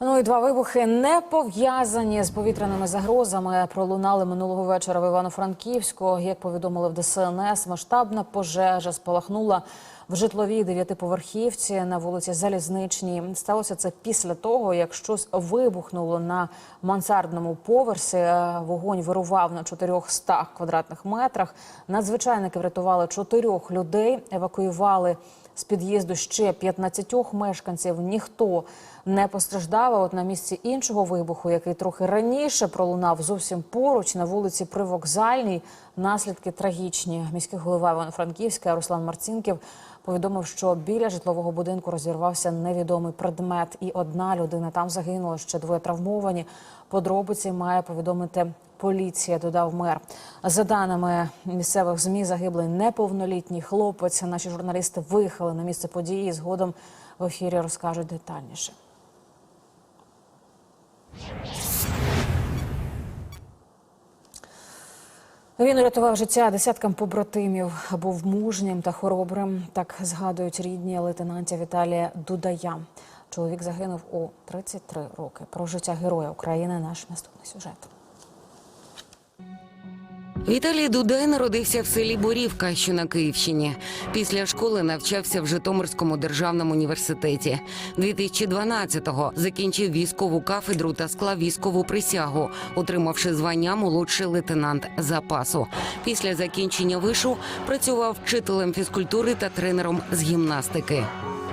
Ну і два вибухи не пов'язані з повітряними загрозами. Пролунали минулого вечора в Івано-Франківську. Як повідомили в ДСНС, масштабна пожежа спалахнула в житловій дев'ятиповерхівці на вулиці Залізничній. Сталося це після того, як щось вибухнуло на мансардному поверсі. Е, Вогонь вирував на 400 квадратних метрах. Надзвичайники врятували чотирьох людей, евакуювали з під'їзду ще 15 мешканців. Ніхто не постраждав. От на місці іншого вибуху, який трохи раніше пролунав зовсім поруч на вулиці Привокзальній, наслідки трагічні. Міський голова Івано-Франківська Руслан Марцінків повідомив, що біля житлового будинку розірвався невідомий предмет, і одна людина там загинула. Ще двоє травмовані. Подробиці має повідомити поліція. Додав мер. За даними місцевих змі, загиблий неповнолітній хлопець. Наші журналісти виїхали на місце події. Згодом в ефірі розкажуть детальніше. Він урятував життя десяткам побратимів, був мужнім та хоробрим. Так згадують рідні лейтенантя Віталія Дудая. Чоловік загинув у 33 роки. Про життя героя України наш наступний сюжет. Віталій Дудай народився в селі Борівка, що на Київщині. Після школи навчався в Житомирському державному університеті. 2012-го закінчив військову кафедру та склав військову присягу, отримавши звання молодший лейтенант запасу. Після закінчення вишу працював вчителем фізкультури та тренером з гімнастики.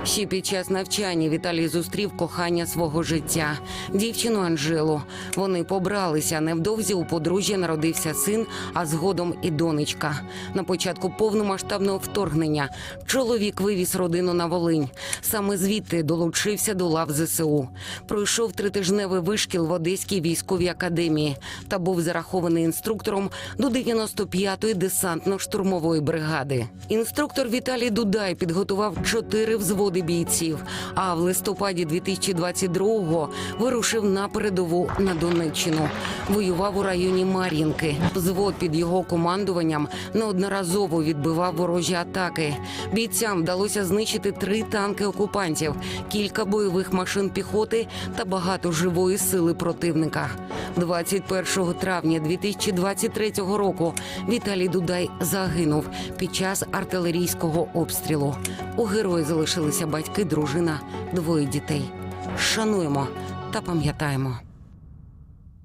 Ще під час навчання Віталій зустрів кохання свого життя, дівчину Анжелу. Вони побралися. Невдовзі у подружжя народився син, а згодом і донечка. На початку повномасштабного вторгнення чоловік вивіз родину на Волинь. Саме звідти долучився до лав ЗСУ. Пройшов тритижневий вишкіл в Одеській військовій академії та був зарахований інструктором до 95-ї десантно-штурмової бригади. Інструктор Віталій Дудай підготував чотири взводи бійців. А в листопаді 2022-го вирушив на передову на Донеччину. Воював у районі Мар'їнки. Взвод під його командуванням неодноразово відбивав ворожі атаки. Бійцям вдалося знищити три танки окупантів, кілька бойових машин піхоти та багато живої сили противника. 21 травня 2023 року Віталій Дудай загинув під час артилерійського обстрілу. У герої залишилися батьки, дружина, двоє дітей. Шануємо та пам'ятаємо.